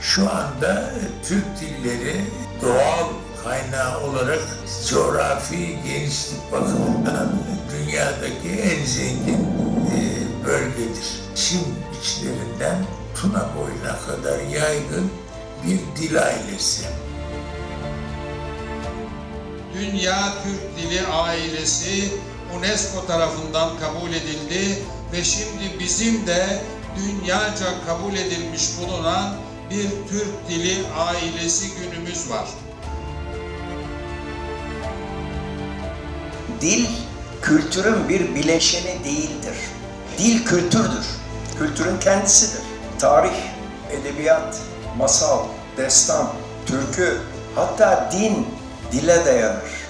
Şu anda Türk dilleri doğal kaynağı olarak coğrafi genişlik bakımından dünyadaki en zengin e, bölgedir. Çin içlerinden Tuna boyuna kadar yaygın bir dil ailesi. Dünya Türk Dili Ailesi UNESCO tarafından kabul edildi ve şimdi bizim de dünyaca kabul edilmiş bulunan bir Türk Dili Ailesi günümüz var. Dil, kültürün bir bileşeni değildir. Dil kültürdür. Kültürün kendisidir. Tarih, edebiyat, masal, destan, türkü, hatta din dile dayanır.